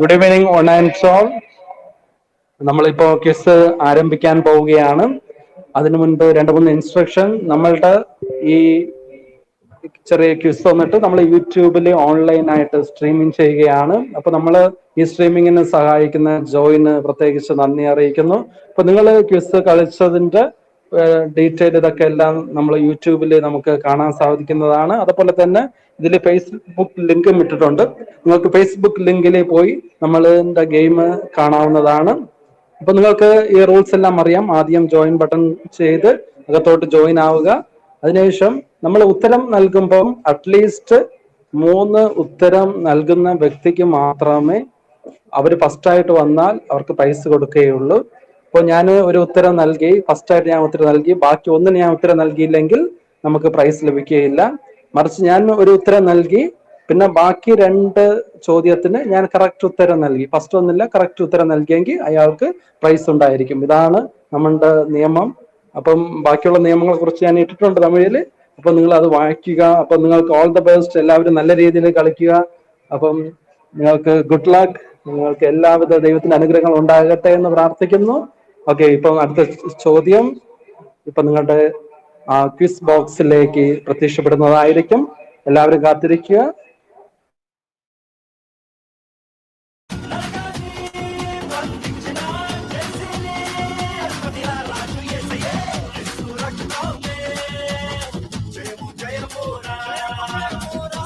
Good evening on and soul നമ്മളിപ്പോ quiz ആരംഭിക്കാൻ പോവുകയാണ്. അതിനു മുൻപ് രണ്ട് മൂന്ന് ഇൻസ്ട്രക്ഷൻ നമ്മളുടെ ഈ ചെറിയ ക്വിസ് വന്നിട്ട് നമ്മൾ യൂട്യൂബിൽ ഓൺലൈൻ ആയിട്ട് സ്ട്രീമിംഗ് ചെയ്യുകയാണ്. അപ്പൊ നമ്മൾ ഈ സ്ട്രീമിങ്ങിന് സഹായിക്കുന്ന ജോയിന് പ്രത്യേകിച്ച് നന്ദി അറിയിക്കുന്നു. അപ്പൊ നിങ്ങൾ ക്വിസ് കളിച്ചതിന്റെ ഡീറ്റെയിൽ ഇതൊക്കെ എല്ലാം നമ്മൾ യൂട്യൂബിൽ നമുക്ക് കാണാൻ സാധിക്കുന്നതാണ്. അതുപോലെ തന്നെ ഇതിൽ ഫേസ്ബുക്ക് ലിങ്കും ഇട്ടിട്ടുണ്ട്. നിങ്ങൾക്ക് ഫേസ്ബുക്ക് ലിങ്കിൽ പോയി നമ്മളിന്റെ ഗെയിം കാണാവുന്നതാണ്. അപ്പൊ നിങ്ങൾക്ക് ഈ റൂൾസ് എല്ലാം അറിയാം. ആദ്യം ജോയിൻ ബട്ടൺ ചെയ്ത് അകത്തോട്ട് ജോയിൻ ആവുക. അതിനുശേഷം നമ്മൾ ഉത്തരം നൽകുമ്പം അറ്റ്ലീസ്റ്റ് മൂന്ന് ഉത്തരം നൽകുന്ന വ്യക്തിക്ക് മാത്രമേ അവർ ഫസ്റ്റ് ആയിട്ട് വന്നാൽ അവർക്ക് പൈസ കൊടുക്കുകയുള്ളൂ. അപ്പോൾ ഞാൻ ഒരു ഉത്തരം നൽകി ഫസ്റ്റ് ആയിട്ട് ഞാൻ ഉത്തരം നൽകി ബാക്കി ഒന്നിന് ഞാൻ ഉത്തരം നൽകിയില്ലെങ്കിൽ നമുക്ക് പ്രൈസ് ലഭിക്കുകയില്ല. മറിച്ച് ഞാൻ ഒരു ഉത്തരം നൽകി പിന്നെ ബാക്കി രണ്ട് ചോദ്യത്തിന് ഞാൻ കറക്റ്റ് ഉത്തരം നൽകി. ഫസ്റ്റ് ഒന്നില്ല കറക്റ്റ് ഉത്തരം നൽകിയെങ്കിൽ അയാൾക്ക് പ്രൈസ് ഉണ്ടായിരിക്കും. ഇതാണ് നമ്മളുടെ നിയമം. അപ്പം ബാക്കിയുള്ള നിയമങ്ങളെ കുറിച്ച് ഞാൻ ഇട്ടിട്ടുണ്ട് തമിഴിൽ അപ്പൊ നിങ്ങൾ അത് വായിക്കുക. അപ്പൊ നിങ്ങൾക്ക് ഓൾ ദ ബെസ്റ്റ് എല്ലാവരും നല്ല രീതിയിൽ കളിക്കുക. അപ്പം നിങ്ങൾക്ക് ഗുഡ് ലക്ക് നിങ്ങൾക്ക് എല്ലാവിധ ദൈവത്തിന്റെ അനുഗ്രഹങ്ങൾ ഉണ്ടാകട്ടെ എന്ന് പ്രാർത്ഥിക്കുന്നു. ഓക്കെ ഇപ്പൊ അടുത്ത ചോദ്യം. ഇപ്പൊ നിങ്ങളുടെ ക്വിസ് ബോക്സിലേക്ക് പ്രത്യക്ഷപ്പെടുന്നതായിരിക്കും. എല്ലാവരും കാത്തിരിക്കുക.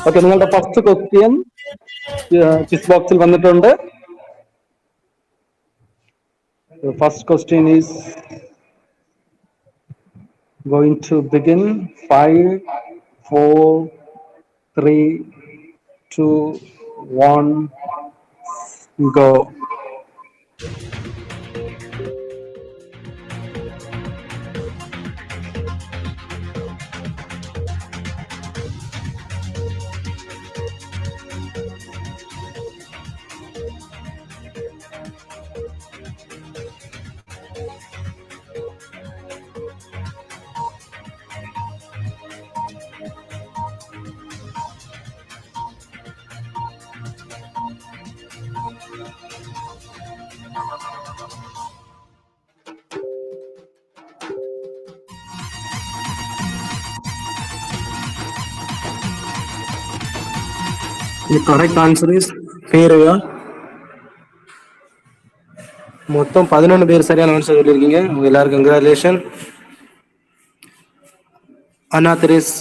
ഓക്കെ നിങ്ങളുടെ ഫസ്റ്റ് ക്വസ്റ്റ്യൻ ക്വിസ് ബോക്സിൽ വന്നിട്ടുണ്ട്. The first question is going to begin. Five, four, three, two, one, go. The correct answer is பேரையா மொத்தம் பதினொன்று பேர் சரியான ஆன்சர் சொல்லியிருக்கீங்க. உங்க எல்லாருக்கும் congratulation Anna Therese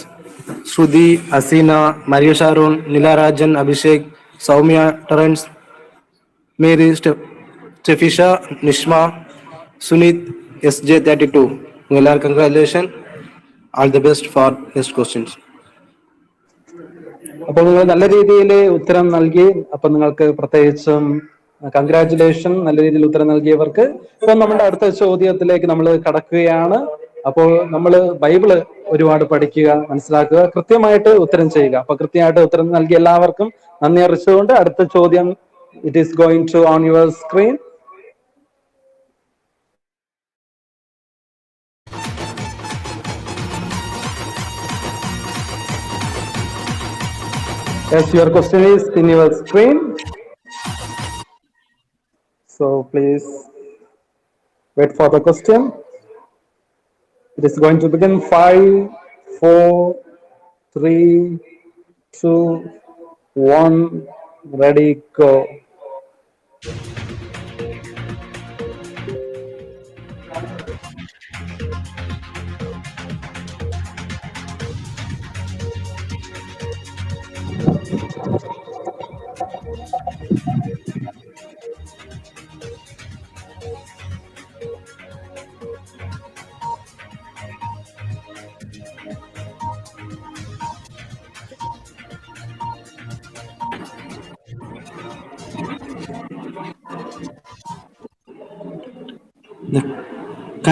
Shruti Aseena Maria Sharon Nilarajan Abhishek Soumya Terrance Mary Stefisha Nishma Suneeth SJ thirty two உங்கள் எல்லாருக்கும் congratulation all the best for next questions അപ്പോൾ നിങ്ങൾ നല്ല രീതിയിൽ ഉത്തരം നൽകി അപ്പൊ നിങ്ങൾക്ക് പ്രത്യേകിച്ചും കൺഗ്രാറ്റുലേഷൻ നല്ല രീതിയിൽ ഉത്തരം നൽകിയവർക്ക് ഇപ്പൊ നമ്മുടെ അടുത്ത ചോദ്യത്തിലേക്ക് നമ്മൾ കടക്കുകയാണ്. അപ്പോൾ നമ്മൾ ബൈബിൾ ഒരുപാട് പഠിക്കുക മനസ്സിലാക്കുക കൃത്യമായിട്ട് ഉത്തരം ചെയ്യുക. അപ്പൊ കൃത്യമായിട്ട് ഉത്തരം നൽകിയ എല്ലാവർക്കും നന്ദി അറിച്ചുകൊണ്ട് അടുത്ത ചോദ്യം it is going to on your screen Yes, your question is in your screen. So please wait for the question. It is going to begin five, four, three, two, one. Ready, go.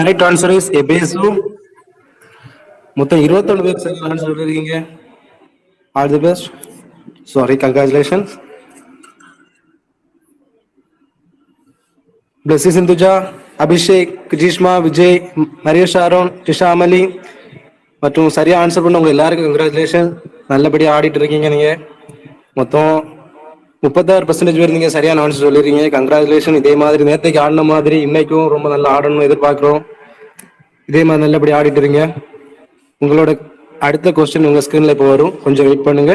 Correct answer is எபேசு மொத்தம் இருபத்தொன்று பேர் சரியான answer சொல்லியிருக்கீங்க all the best sorry congratulations Blessy Sindhuja Abhishek Gijishma Vijay மரியஷ் Aaron Disha Amali மற்றும் சரியா answer பண்ண உங்க எல்லாருக்கும் கங்க்ராச்சுலேஷன் நல்லபடியாக ஆடிட்டு இருக்கீங்க நீங்க. மொத்தம் முப்பத்தாறு பர்சன்டேஜ் பேர் நீங்க சரியான ஆன்சர் சொல்லிருக்கீங்க. கங்க்ராச்சுலேஷன் இதே மாதிரி நேத்தைக்கு ஆடின மாதிரி இன்னைக்கும் ரொம்ப நல்லா ஆடணும்னு எதிர்பார்க்கிறோம். இதே மாதிரி நல்லபடி ஆடிட்டு இருங்க உங்களோட அடுத்த கொஸ்டின் உங்க ஸ்கிரீன்ல இப்போ வரும் கொஞ்சம் வெயிட் பண்ணுங்க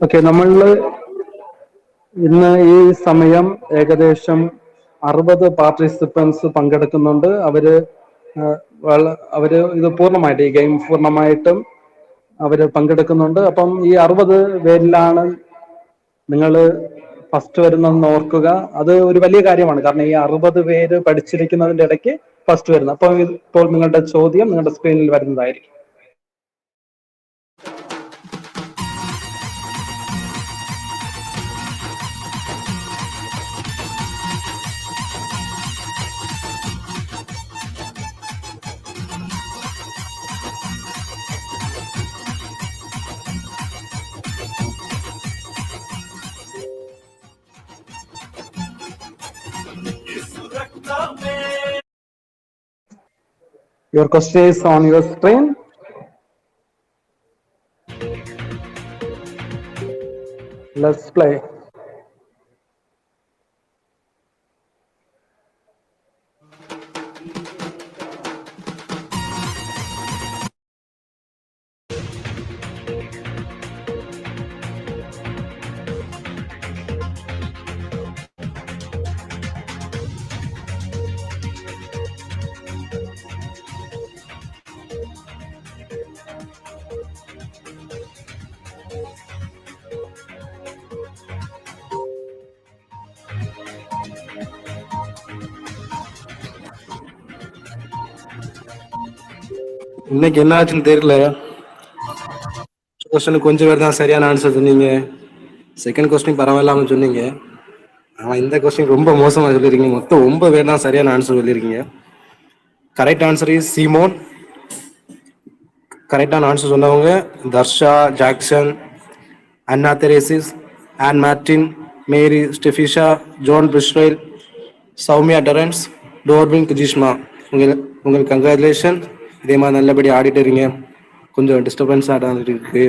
ഓക്കെ നമ്മൾ ഇന്ന് ഈ സമയം ഏകദേശം അറുപത് പാർട്ടിസിപ്പൻസ് പങ്കെടുക്കുന്നുണ്ട് അവര് ആ, വള- അവര് ഇത് പൂർണ്ണമായിട്ട് ഈ ഗെയിം പൂർണ്ണമായിട്ടും അവര് പങ്കെടുക്കുന്നുണ്ട് അപ്പം ഈ അറുപത് പേരിലാണ് നിങ്ങൾ ഫസ്റ്റ് വരുന്നതെന്ന് ഓർക്കുക. അത് ഒരു വലിയ കാര്യമാണ്. കാരണം ഈ അറുപത് പേര് പഠിച്ചിരിക്കുന്നതിന്റെ ഇടയ്ക്ക് ഫസ്റ്റ് വരുന്നത്. അപ്പോൾ ഇപ്പോൾ നിങ്ങളുടെ ചോദ്യം നിങ്ങളുടെ സ്ക്രീനിൽ വരുന്നതായിരിക്കും. Your question is on your screen. Let's play. இன்னைக்கு என்ன ஆச்சுன்னு தெரியல. கொஸ்டின் கொஞ்சம் பேர் தான் சரியான ஆன்சர் சொன்னீங்க. செகண்ட் கொஸ்டின் பரவாயில்லாம சொன்னீங்க. ஆனா இந்த கொஸ்டின் ரொம்ப மோசமா சொல்லியிருக்கீங்க மொத்தம் ஒன்பது பேர் தான் சரியான ஆன்சர் சொல்லியிருக்கீங்க கரெக்ட் ஆன்சர் இஸ் சீமோன் கரெக்டான ஆன்சர் சொன்னவங்க Darsha Jackson Anna Therese Ann Martin Mary Stefisha Joan பிஸ்ரேல் Soumya Terrance டோர்பின் குஜிஷ்மா. உங்கள் உங்களுக்கு கங்க்ராச்சுலேஷன் இதே மாதிரி நல்லபடி ஆடிட்டு இருங்க கொஞ்சம் டிஸ்டர்பன்ஸ் ஆடாது இருக்கு.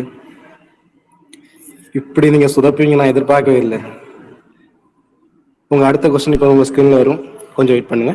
இப்படி நீங்க சுதப்பீங்க நான் எதிர்பார்க்கவே இல்லை. உங்க அடுத்த கொஸ்டின் இப்போ உங்க ஸ்கிரீன்ல வரும். கொஞ்சம் வெயிட் பண்ணுங்க.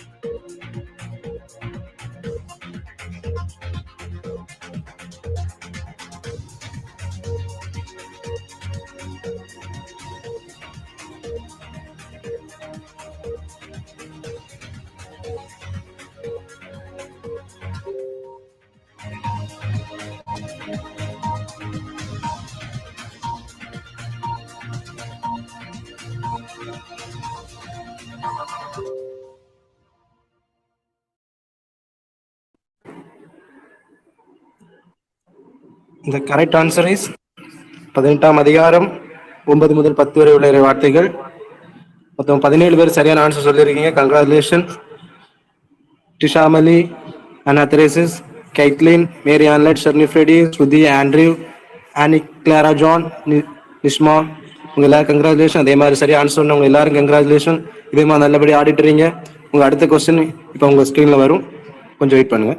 இந்த கரெக்ட் ஆன்சர் இஸ் பதினெட்டாம் அதிகாரம் ஒன்பது முதல் பத்து வரை உள்ள வார்த்தைகள். மொத்தம் பதினேழு பேர் சரியான ஆன்சர் சொல்லியிருக்கீங்க. கங்க்ராச்சுலேஷன் டிஷாமலி அனா தெரேசிஸ் Caitlin Mary ஆன்லைட் Sharni Freddy Shruti Andrew Annie Clara John Nishma உங்க எல்லாரும் கங்க்ராச்சுலேஷன் அதே மாதிரி சரியா ஆன்சர் சொன்னவங்க எல்லாரும் கங்க்ராச்சுலேஷன் இதே மாதிரி நல்லபடி ஆடிட்டுறீங்க இருக்கீங்க உங்க அடுத்த கொஸ்டின் இப்போ உங்க ஸ்க்ரீன்ல வரும். கொஞ்சம் வெயிட் பண்ணுங்க.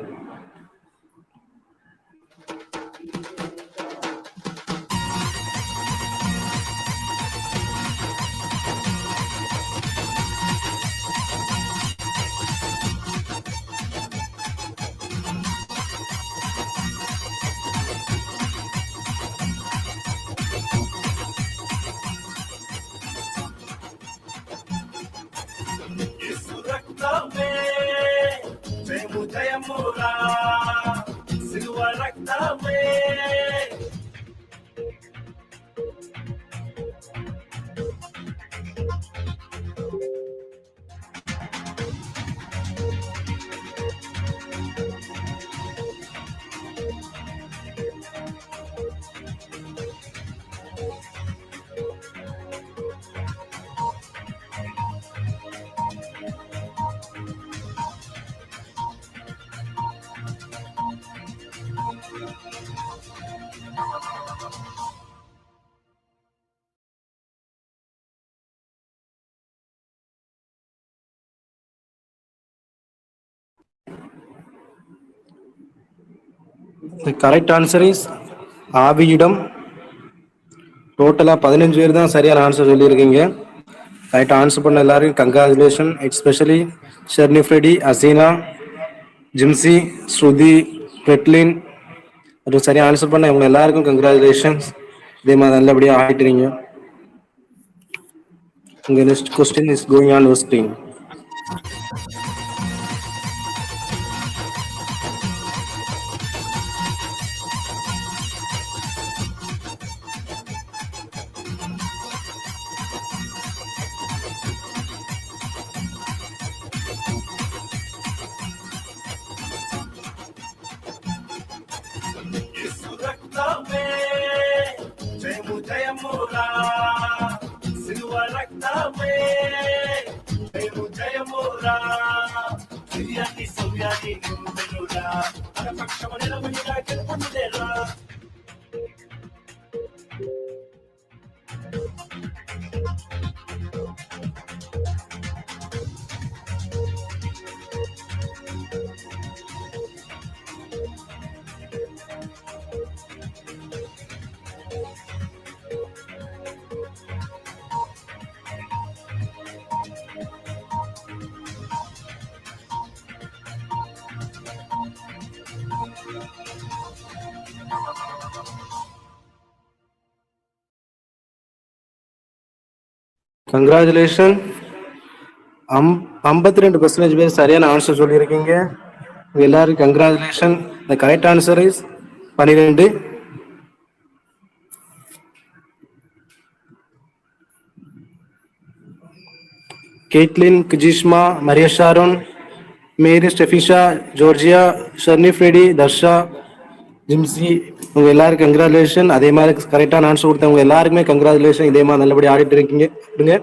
The கரெக்ட் ஆன்சர் இஸ் ஆவியிடம். டோட்டலாக பதினஞ்சு பேர் தான் சரியான ஆன்சர் சொல்லியிருக்கீங்க. கரெக்டாக ஆன்சர் பண்ண எல்லாருக்கும் congratulation especially Sherni Freddy Aseena Jimsy Shruti Bethlin அது சரியாக ஆன்சர் பண்ண இவங்க எல்லாருக்கும் கங்க்ராச்சுலேஷன்ஸ் இதே மாதிரி நல்லபடியாக ஆகிட்டுறீங்க உங்கள் next question is going on your screen రక్తమే మేము జయమురా సూర్యాన్ని సూర్యాన్ని నిలబడురా మన పక్షము నిలబడిరా గెలుపు கங்க்ராச்சுலேஷன் அம் ஐம்பத்தி ரெண்டு பர்சன்டேஜ் பேர் சரியான ஆன்சர் சொல்லியிருக்கீங்க உங்க எல்லாருக்கும் congratulation the correct answer is பன்னிரெண்டு Caitlin Kijishma Maria Sharon Mary Stephisha Georgia Sharni Freddy Tharsha Jimsy உங்க எல்லாருக்கும் கங்க்ராச்சுலேஷன் அதே மாதிரி கரெக்டான ஆன்சர் கொடுத்தவங்க எல்லாருக்குமே கங்க்ராச்சுலேஷன் இதே மாதிரி நல்லபடி ஆடிட்டு இருக்கீங்க. இருங்க.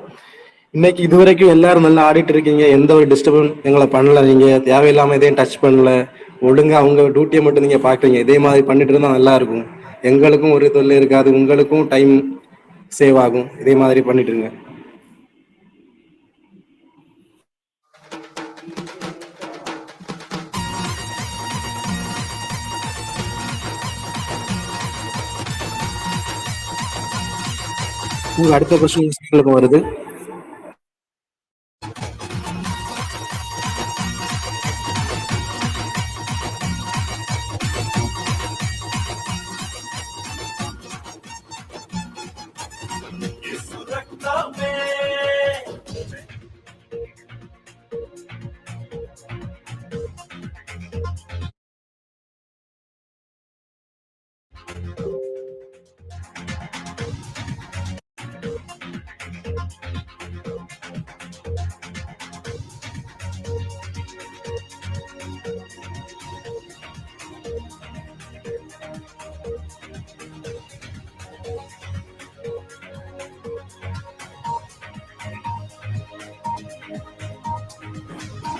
இன்னைக்கு இது வரைக்கும் எல்லாரும் நல்லா ஆடிட்டு இருக்கீங்க. எந்த ஒரு டிஸ்டர்பன்ஸ் எங்களை பண்ணல. நீங்க தேவையில்லாம எதையும் டச் பண்ணல. ஒழுங்கா அவங்க டியூட்டியை மட்டும் நீங்க பாக்குறீங்க. இதே மாதிரி பண்ணிட்டு இருந்தா நல்லா இருக்கும். எங்களுக்கும் ஒரு தொல்லை இருக்காது. உங்களுக்கும் டைம் சேவ் ஆகும். இதே மாதிரி பண்ணிட்டு இருங்க. உங்க அடுத்த கொஸ்டின் வருது.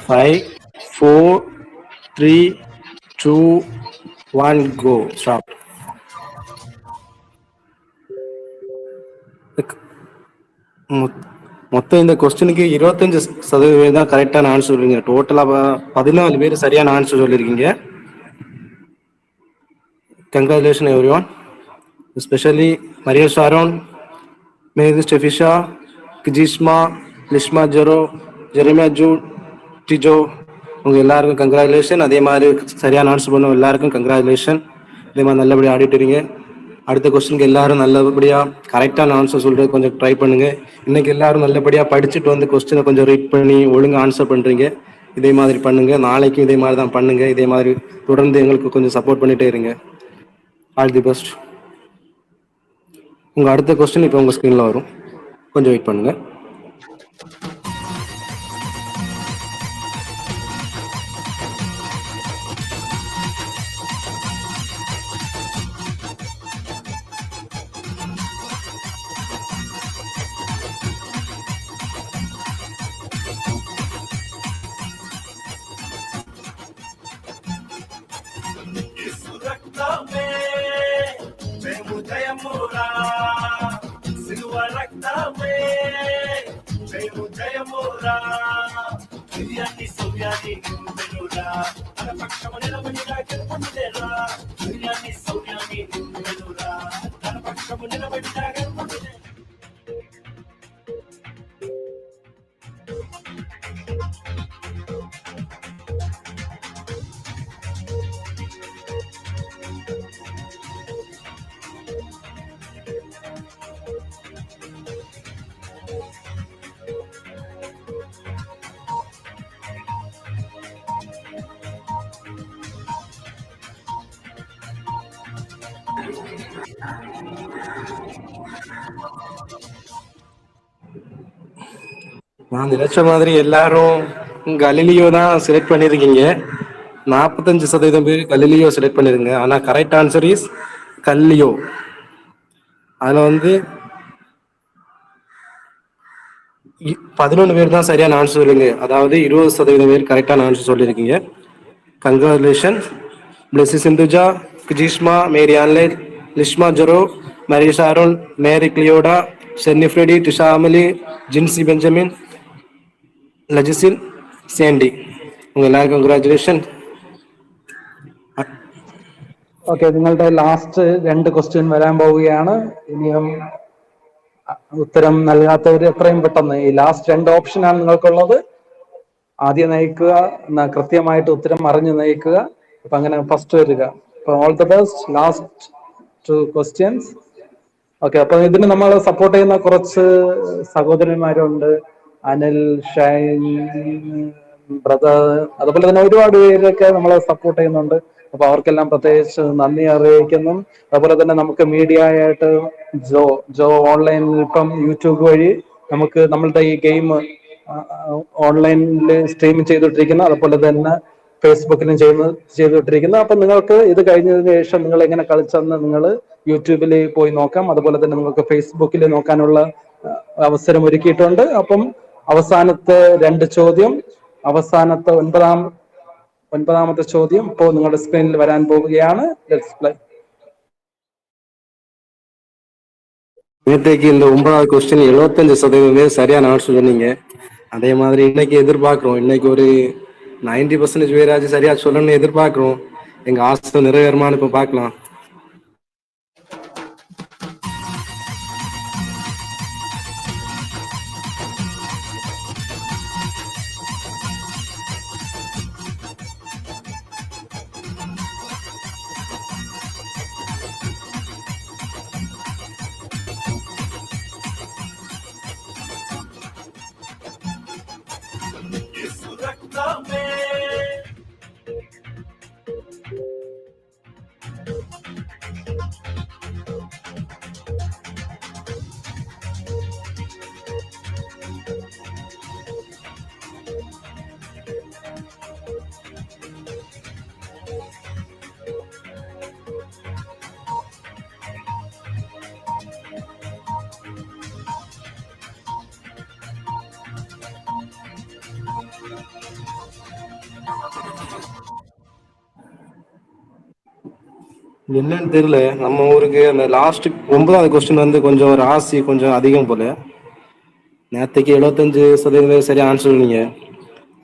Five four three two one go stop மொத்தம் இந்த கொஸ்டினுக்கு இருபத்தஞ்சு சதவீதம் தான் கரெக்டான ஆன்சர் சொல்லுங்க டோட்டலாக பதினாலு பேர் சரியான ஆன்சர் சொல்லியிருக்கீங்க congratulation everyone especially Maria Sharon மேது Stefisha கிஜிஷ்மா Lishma zero Jeremiah Jude Tijo உங்க எல்லாருக்கும் கங்க்ராச்சுலேஷன் அதே மாதிரி சரியான ஆன்சர் பண்ண எல்லாருக்கும் கங்க்ராச்சுலேஷன் இதே மாதிரி நல்லபடியாக ஆடிட்டுறீங்க அடுத்த கொஸ்டினுக்கு எல்லாரும் நல்லபடியாக கரெக்டான ஆன்சர் சொல்றது கொஞ்சம் ட்ரை பண்ணுங்க. இன்னைக்கு எல்லாரும் நல்லபடியாக படிச்சுட்டு வந்து கொஸ்டினை கொஞ்சம் ரீட் பண்ணி ஒழுங்கா ஆன்சர் பண்றீங்க. இதே மாதிரி பண்ணுங்க. நாளைக்கும் இதே மாதிரி தான் பண்ணுங்க. இதே மாதிரி தொடர்ந்து எங்களுக்கு கொஞ்சம் சப்போர்ட் பண்ணிட்டே இருங்க. ஆல் தி பெஸ்ட் உங்க அடுத்த கொஸ்டின் இப்போ உங்க ஸ்க்ரீனில் வரும். கொஞ்சம் வெயிட் பண்ணுங்க. శౌర్యాన్ని నింపెనురా మన పక్షము నిలబడిగా గెలుపొందేరా ధైర్యాన్ని శౌర్యాన్ని நினைச்ச மாதிரி எல்லாரும் கலிலியோ தான் செலக்ட் பண்ணிருக்கீங்க. நாற்பத்தஞ்சு சதவீதம் பேர் கலிலியோ செலக்ட் பண்ணிருங்க. ஆனா கரெக்ட் ஆன்சர் இஸ் கல்லியோ. அதுல வந்து பதினொன்று பேர் தான் சரியான ஆன்சர் சொல்லுங்க. அதாவது இருபது சதவீதம் பேர் கரெக்டான ஆன்சர் சொல்லியிருக்கீங்க congratulation Blessy Sindhuja Gijishma Mary online Lishma Jero Mary Sharon Mary கிளியோடா Sherni Freddy Disha Amali Jincy Benjamin ലജിസിൻ സാൻഡി എല്ലാവർക്കും കൺഗ്രാറ്റുലേഷൻ ഓക്കെ നിങ്ങളുടെ ലാസ്റ്റ് രണ്ട് ക്വസ്റ്റ്യൻ വരാൻ പോവുകയാണ്. ഇനിയും ഉത്തരം നൽകാത്തവർ എത്രയും പെട്ടെന്ന് ഈ ലാസ്റ്റ് രണ്ട് ഓപ്ഷനാണ് നിങ്ങൾക്കുള്ളത്. ആദ്യം നയിക്കുക കൃത്യമായിട്ട് ഉത്തരം അറിഞ്ഞു നയിക്കുക. അപ്പൊ അങ്ങനെ ഫസ്റ്റ് വരിക. അപ്പൊ all the best last two questions okay അപ്പൊ ഇതിന് നമ്മൾ സപ്പോർട്ട് ചെയ്യുന്ന കുറച്ച് സഹോദരന്മാരുണ്ട്. അനിൽ ഷൈൻ ബ്രദർ അതുപോലെ തന്നെ ഒരുപാട് പേരൊക്കെ നമ്മളെ സപ്പോർട്ട് ചെയ്യുന്നുണ്ട്. അപ്പൊ അവർക്കെല്ലാം പ്രത്യേകിച്ച് നന്ദി അറിയിക്കുന്നു. അതുപോലെ തന്നെ നമുക്ക് മീഡിയ ആയിട്ട് ജോ ജോ ഓൺലൈനിൽ ഇപ്പം യൂട്യൂബ് വഴി നമുക്ക് നമ്മളുടെ ഈ ഗെയിം ഓൺലൈനിൽ സ്ട്രീം ചെയ്തുകൊണ്ടിരിക്കുന്നു. അതുപോലെ തന്നെ ഫേസ്ബുക്കിലും ചെയ്യുന്ന ചെയ്തുകൊണ്ടിരിക്കുന്നു. അപ്പൊ നിങ്ങൾക്ക് ഇത് കഴിഞ്ഞതിന് ശേഷം നിങ്ങൾ എങ്ങനെ കളിച്ചെന്ന് നിങ്ങൾ യൂട്യൂബിൽ പോയി നോക്കാം. അതുപോലെ തന്നെ നിങ്ങൾക്ക് ഫേസ്ബുക്കിൽ നോക്കാനുള്ള അവസരം ഒരുക്കിയിട്ടുണ്ട്. അപ്പം അവസാനത്തെ രണ്ട് ചോദ്യം അവസാനത്തെ ഒൻപതാം ഒൻപതാമത്തെ ചോദ്യം ഇപ്പോൾ നിങ്ങളുടെ സ്ക്രീനിൽ വരാൻ പോവുകയാണ് ലെറ്റ്സ് പ്ലേ நேற்றைக்கு இந்த ஒன்பதாவது கொஸ்டின் எழுபத்தஞ்சு சதவீதம் பேர் சரியான ஆன்சர் சொன்னீங்க அதே மாதிரி இன்னைக்கு எதிர்பார்க்கிறோம் இன்னைக்கு ஒரு நைன்டி பர்சன்டேஜ் பேராச்சும் சரியா சொல்லணும்னு எதிர்பார்க்கிறோம் எங்க ஆசை நிறைவேறுமான்னு இப்ப பார்க்கலாம் என்னன்னு தெரியல. நம்ம ஊருக்கு அந்த லாஸ்ட் ஒன்பதாவது கொஸ்டின் வந்து கொஞ்சம் ராசி கொஞ்சம் அதிகம் போல. நேற்றுக்கு எழுபத்தஞ்சு சதவீதம் சரியா ஆன்சர் சொன்னீங்க.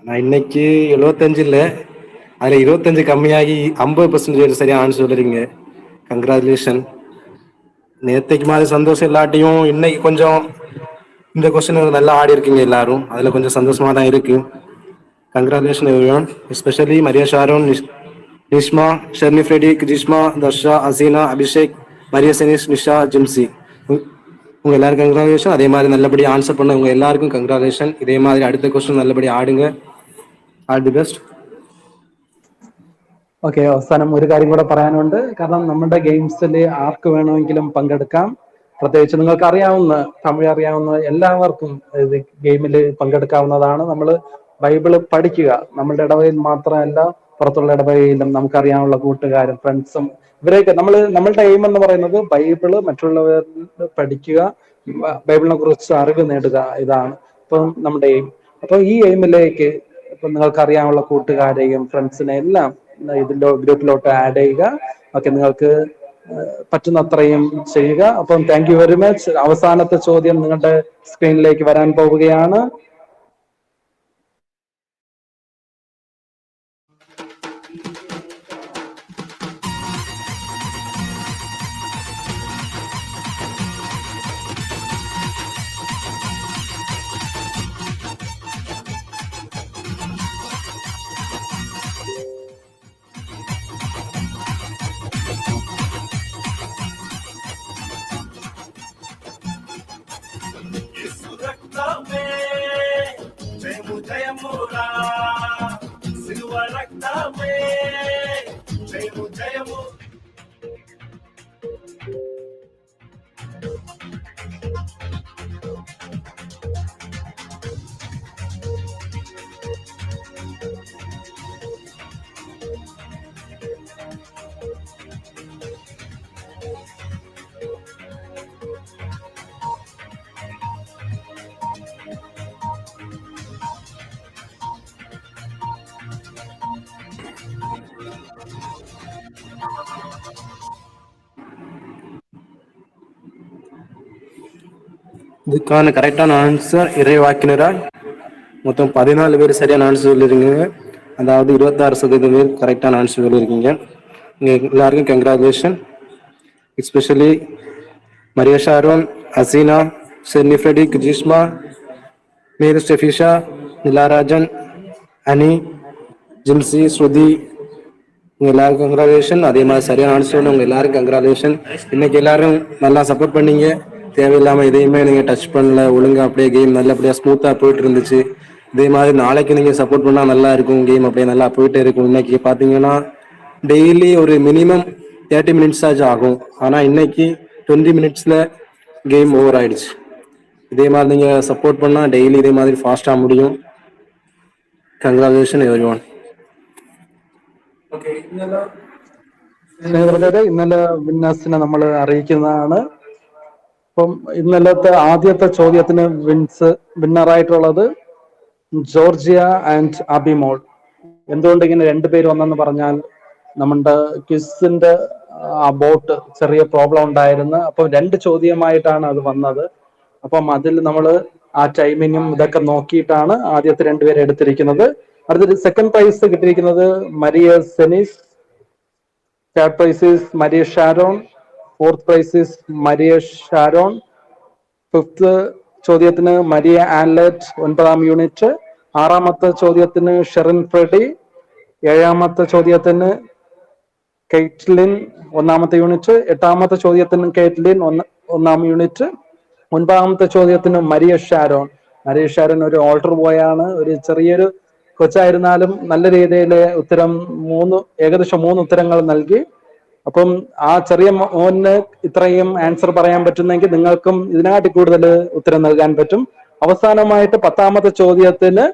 நான் இன்னைக்கு எழுபத்தஞ்சு இல்லை. அதில் இருபத்தஞ்சு கம்மியாகி ஐம்பது பர்சன்டேஜ் சரியா ஆன்சர் சொல்லுறீங்க கங்க்ராச்சுலேஷன் நேற்றைக்கு மாதிரி சந்தோஷம் இல்லாட்டியும் இன்னைக்கு கொஞ்சம் இந்த கொஸ்டின் நல்லா ஆடி இருக்கீங்க எல்லாரும். அதில் கொஞ்சம் சந்தோஷமாக தான் இருக்கு. Congratulation everyone especially Maria Sharon நிஷ் நிஷ்மா ஷர்னி ஃப்ரெடிக் ஜிஷ்மா தர்ஷா அசீனா அபிஷேக் மரியா செனிஸ் நிஷா ஜிம்சி உ- உங்க எல்லாருக்கும் கங்க்ராச்சுலேஷன் அதே மாதிரி நல்லபடியாக ஆன்சர் பண்ண உங்க எல்லாருக்கும் கங்க்ராச்சுலேஷன் இதே மாதிரி அடுத்த கொஸ்டின் நல்லபடியாக ஆடுங்க ஆல் தி பெஸ்ட் ഓക്കെ അവസാനം ഒരു കാര്യം കൂടെ പറയാനുണ്ട് കാരണം നമ്മുടെ ഗെയിംസിൽ ആർക്ക് വേണമെങ്കിലും പങ്കെടുക്കാം പ്രത്യേകിച്ച് നിങ്ങൾക്ക് അറിയാവുന്ന തമിഴ് അറിയാവുന്ന എല്ലാവർക്കും ഇത് ഗെയിമിൽ പങ്കെടുക്കാവുന്നതാണ് നമ്മൾ ബൈബിള് പഠിക്കുക നമ്മളുടെ ഇടവയിൽ മാത്രമല്ല പുറത്തുള്ള ഇടപെടലും നമുക്കറിയാനുള്ള കൂട്ടുകാരും ഫ്രണ്ട്സും ഇവരെയൊക്കെ നമ്മൾ നമ്മളുടെ എയിം എന്ന് പറയുന്നത് ബൈബിൾ മറ്റുള്ളവരിൽ പഠിക്കുക ബൈബിളിനെ കുറിച്ച് അറിവ് നേടുക ഇതാണ് ഇപ്പം നമ്മുടെ എയിം അപ്പൊ ഈ എയിമിലേക്ക് ഇപ്പൊ നിങ്ങൾക്ക് അറിയാനുള്ള കൂട്ടുകാരെയും ഫ്രണ്ട്സിനെ എല്ലാം ഇതിന്റെ ഗ്രൂപ്പിലോട്ട് ആഡ് ചെയ്യുക. ഓക്കെ നിങ്ങൾക്ക് പറ്റുന്നത്രയും ചെയ്യുക. അപ്പം താങ്ക് യു വെരി മച്ച് അവസാനത്തെ ചോദ്യം നിങ്ങളുടെ സ്ക്രീനിലേക്ക് വരാൻ പോവുകയാണ്. இதுக்கான கரெக்டான ஆன்சர் இறைவாக்கினரால் மொத்தம் பதினாலு பேர் சரியான ஆன்சர் சொல்லியிருக்கீங்க. அதாவது இருபத்தாறு சதவீதம் பேர் கரெக்டான ஆன்சர் சொல்லியிருக்கீங்க. நீங்கள் எல்லாருக்கும் congratulation especially Maria Sharon Aseena Sherni ஃப்ரெடிக் ஜிஸ்மா Mir ஸ்டெஃபிஷா நிலாராஜன் அனி ஜிம்சி ஸ்ருதி உங்க எல்லாருக்கும் கங்க்ராச்சுலேஷன் அதே மாதிரி சரியான ஆன்சர் உங்க எல்லாருக்கும் கங்க்ராச்சுலேஷன் இன்னைக்கு எல்லாரும் நல்லா சப்போர்ட் பண்ணீங்க. தேவையில்லாம எதையுமே நீங்க டச் பண்ணல ஒழுங்கா அப்படியே கேம் நல்லபடியா ஸ்மூத்தா போயிட்டு இருந்துச்சு இதே மாதிரி நாளைக்கு நீங்க சப்போர்ட் பண்ணா நல்லா இருக்கும் கேம் அப்படியே நல்லா போயிட்டே இருக்கும் இன்னைக்கு பாத்தீங்கன்னா டெய்லி ஒரு மினிமம் தேர்ட்டி மினிட்ஸ் ஆச்சும் ஆகும் ஆனா இன்னைக்கு டுவெண்ட்டி மினிட்ஸ்ல கேம் ஓவர் ஆயிடுச்சு இதே மாதிரி நீங்க சப்போர்ட் பண்ணா டெய்லி இதே மாதிரி ஃபாஸ்டா முடியும் കൺഗ്രാജുലേഷൻ എവരി വൺ സ്നേഹിതരുടെ ഇന്നലെ വിന്നേഴ്സിനെ നമ്മൾ അറിയിക്കുന്നതാണ് അപ്പം ഇന്നലത്തെ ആദ്യത്തെ ചോദ്യത്തിന് വിൻസ് വിന്നറായിട്ടുള്ളത് ജോർജിയ ആൻഡ് അബിമോൾ എന്തുകൊണ്ട് ഇങ്ങനെ രണ്ടുപേര് വന്നെന്ന് പറഞ്ഞാൽ നമ്മുടെ ക്വിസിന്റെ ആ ബോട്ട് ചെറിയ പ്രോബ്ലം ഉണ്ടായിരുന്നു. അപ്പം രണ്ട് ചോദ്യമായിട്ടാണ് അത് വന്നത്. അപ്പം അതിൽ നമ്മൾ ആ ടൈമിങ്ങും ഇതൊക്കെ നോക്കിയിട്ടാണ് ആദ്യത്തെ രണ്ടുപേരെ എടുത്തിരിക്കുന്നത്. അടുത്തൊരു സെക്കൻഡ് പ്രൈസ് കിട്ടിയിരിക്കുന്നത് Maria സെനിസ് third prize Maria Sharon fourth prize is Maria Sharon fifth ചോദ്യത്തിന് മരിയ ആൻലെറ്റ് ഒൻപതാം യൂണിറ്റ് ആറാമത്തെ ചോദ്യത്തിന് ഷെറിൻ ഫ്രെഡി ഏഴാമത്തെ ചോദ്യത്തിന് കെയ്റ്റ്ലിൻ ഒന്നാമത്തെ യൂണിറ്റ് എട്ടാമത്തെ ചോദ്യത്തിന് കെയ്റ്റ്ലിൻ ഒന്ന് ഒന്നാം യൂണിറ്റ് ഒൻപതാമത്തെ ചോദ്യത്തിന് മരിയ ഷാരോൺ മരിയ ഷാരോൺ ഒരു ഓൾട്ടർ ബോയാണ് ഒരു ചെറിയൊരു കൊച്ചായിരുന്നാലും നല്ല രീതിയിൽ ഉത്തരം മൂന്ന് ഏകദേശം മൂന്ന് ഉത്തരങ്ങൾ നൽകി. അപ്പം ആ ചെറിയ മോന് ഇത്രയും ആൻസർ പറയാൻ പറ്റുന്നെങ്കിൽ നിങ്ങൾക്കും ഇതിനാട്ടി കൂടുതൽ ഉത്തരം നൽകാൻ പറ്റും. അവസാനമായിട്ട് പത്താമത്തെ ചോദ്യത്തിന്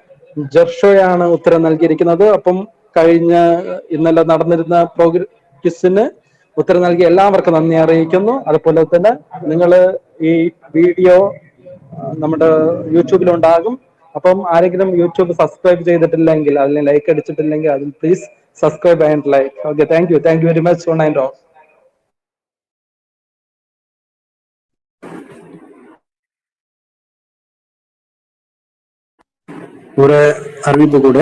ജർഷോയാണ് ഉത്തരം നൽകിയിരിക്കുന്നത്. അപ്പം കഴിഞ്ഞ ഇന്നലെ നടന്നിരുന്ന പ്രോഗ്രസിന് ഉത്തരം നൽകി എല്ലാവർക്കും നന്ദി അറിയിക്കുന്നു. അതുപോലെ തന്നെ നിങ്ങൾ ഈ വീഡിയോ നമ്മുടെ യൂട്യൂബിലുണ്ടാകും. അപ്പം ആരെങ്കിലും യൂട്യൂബ് സബ്സ്ക്രൈബ് ചെയ്തിട്ടില്ലെങ്കിൽ അതിന് ലൈക്ക് അടിച്ചിട്ടില്ലെങ്കിൽ അതിൽ please subscribe and like. Okay, thank you. Thank you very much, Sona and all. ஒரு அறிவிப்பு கூட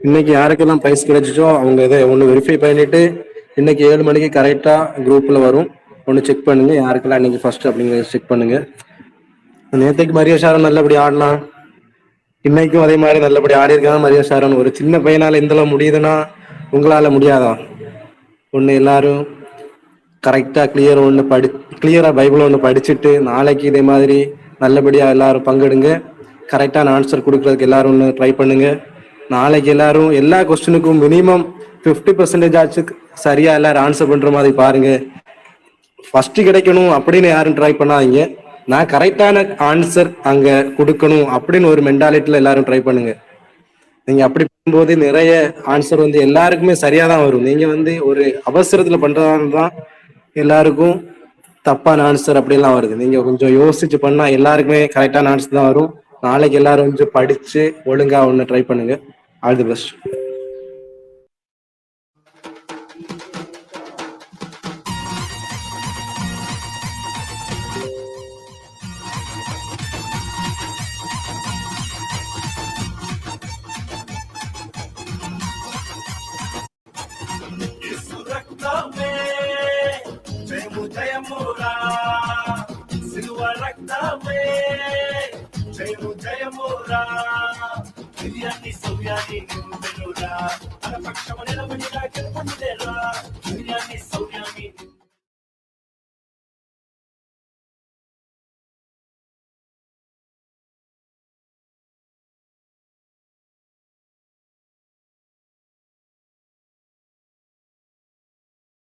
இன்னைக்கு யாருக்கெல்லாம் ப்ரைஸ் கிடைச்சிச்சோ அவங்க இதை ஒன்று வெரிஃபை பண்ணிட்டு இன்னைக்கு ஏழு மணிக்கு கரெக்டாக குரூப்பில் வரும் ஒன்று செக் பண்ணுங்க யாருக்கெல்லாம் இன்னைக்கு ஃபர்ஸ்ட் அப்படிங்கிறத செக் பண்ணுங்க நேற்றுக்கு மரியா சாரம் நல்லபடி ஆடலாம் இன்னைக்கும் அதே மாதிரி நல்லபடி ஆடி இருக்காங்க. மரியா ஷாரன் ஒரு சின்ன பையனால இந்த அளவு முடியுதுன்னா உங்களால முடியாதா? ஒன்று எல்லாரும் கரெக்டாக கிளியர் ஒன்று படி கிளியராக பைபிள் ஒன்று படிச்சுட்டு நாளைக்கு இதே மாதிரி நல்லபடியாக எல்லாரும் பங்கெடுங்க. கரெக்டான ஆன்சர் கொடுக்கறதுக்கு எல்லாரும் ஒன்று ட்ரை பண்ணுங்க. நாளைக்கு எல்லாரும் எல்லா கொஸ்டினுக்கும் மினிமம் ஃபிஃப்டி பர்சன்டேஜ் ஆச்சு சரியா எல்லாரும் ஆன்சர் பண்ற மாதிரி பாருங்க. ஃபர்ஸ்ட் கிடைக்கணும் அப்படின்னு யாரும் ட்ரை பண்ணாதீங்க. நான் கரெக்டான ஆன்சர் அங்க கொடுக்கணும் அப்படின்னு ஒரு மென்டாலிட்டியில எல்லாரும் ட்ரை பண்ணுங்க. நீங்க அப்படி பண்ணும்போது நிறைய ஆன்சர் வந்து எல்லாருக்குமே சரியா தான் வரும். நீங்க வந்து ஒரு அவசரத்துல பண்றதால தான் எல்லாருக்கும் தப்பான ஆன்சர் அப்படிலாம் வருது. நீங்க கொஞ்சம் யோசிச்சு பண்ணா எல்லாருக்குமே கரெக்டான ஆன்சர் தான் வரும். நாளைக்கு எல்லாரும் கொஞ்சம் படிச்சு ஒழுங்கா ஒன்று ட்ரை பண்ணுங்க. All the best